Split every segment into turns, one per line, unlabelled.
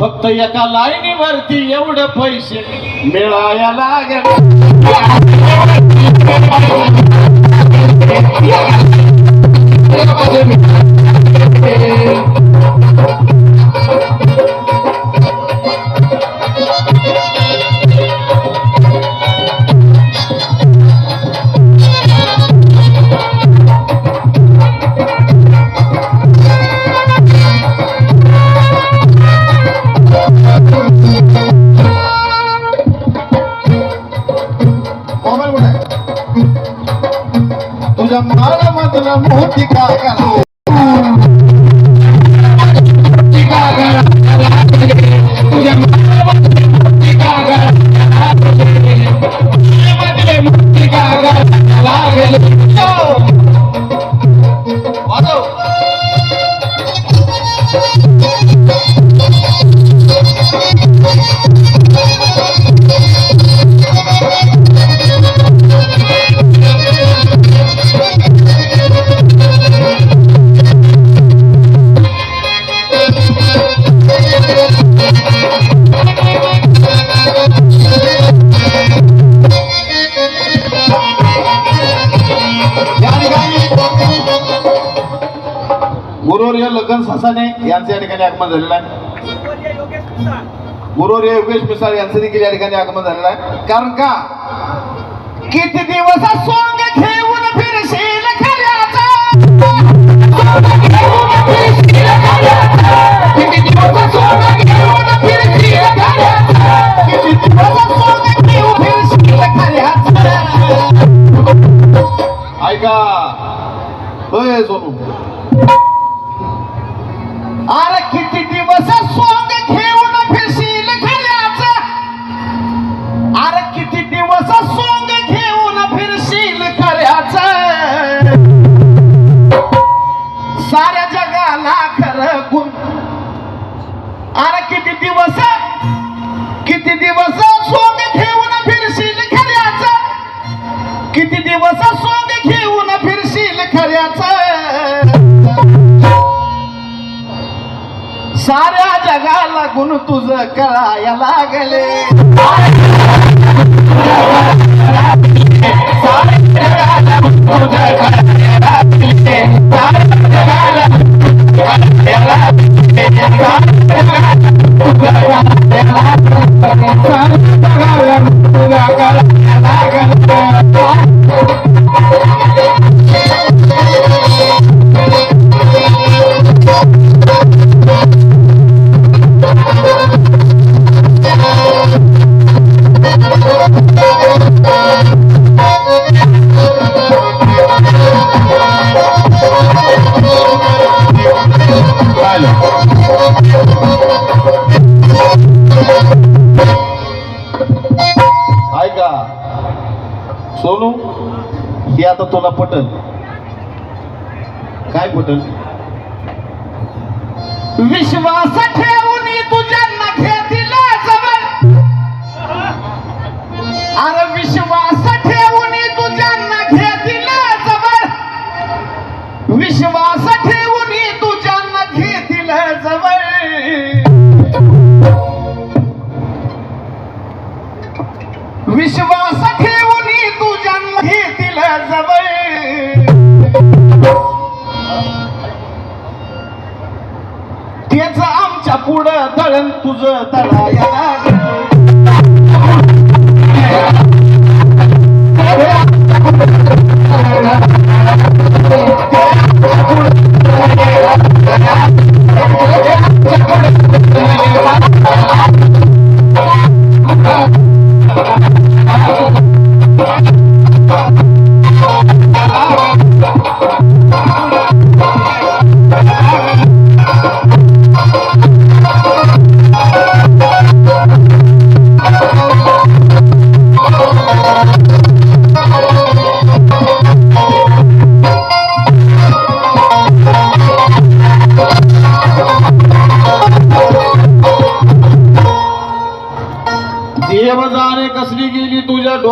फक्त एका लाईनीवरती एवढे पैसे मिळायला लागले.
आहे? मला माळामधलं मोठी काय करा गुरुवर्य ससाने यांचं या ठिकाणी आगमन झालेलं आहे. गुरुवर्य योगेश मिसाळ यांचं देखील या ठिकाणी आगमन झालेलं आहे. कारण का? किती दिवस सोंग घेऊन फिरशील किती दिवस सोंग घेऊन फिरशील किती दिवस सोंग घेऊन फिरशील ऐका. होय सोनू. किती दिवस सोंग घेऊन फिरशील खऱ्याचा अरे किती दिवस सोंग घेऊन फिरशील खऱ्याचा साऱ्या जगाला खर गुण. अरे किती दिवस किती दिवस सोंग घेऊन फिरशील खऱ्याचा किती दिवस सोंग घेऊन फिरशील खऱ्याचा साऱ्या जगाला गुण तुझ कळायला लागले. ऐका सोनू हे आता तुला पटल. काय पटल? विश्वास ठेवून तुझ्यांना घेतील जवळ. अरे विश्वास ठेवून तुझ्यांना घेतील जवळ. विश्वास ठेवून तुझ्यांना घेतील जवळ. विश्वास तेच आमच्या पुढं दळण तुझं तळाया.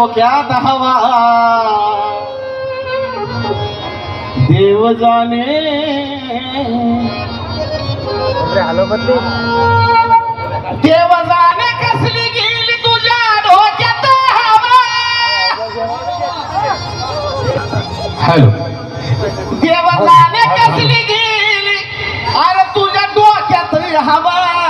डोक्यात हवा. देव जाणे. देव जाणे कसली गेली तुझ्या डोक्यात हवा.
हॅलो.
देव जाणे कसली गेली? अरे तुझ्या डोक्यात हवा.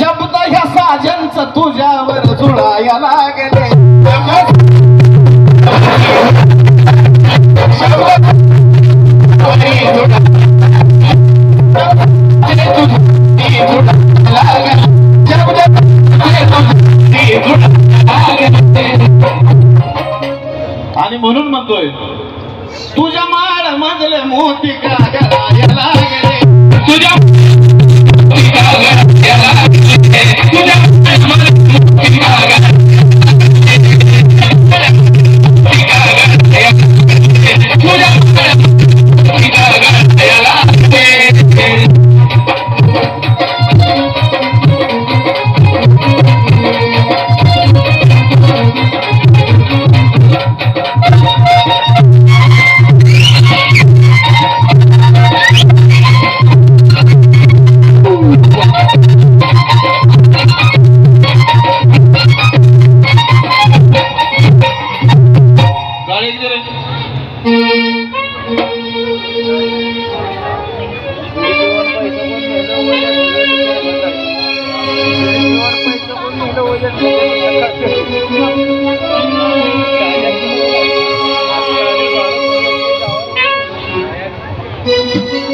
शब्द ह्या साजनच तुझ्यावर जुळाया लागले.
आणि म्हणून म्हणतोय तुझ्या माड मधले मोती का लागले.
तुझ्या
Música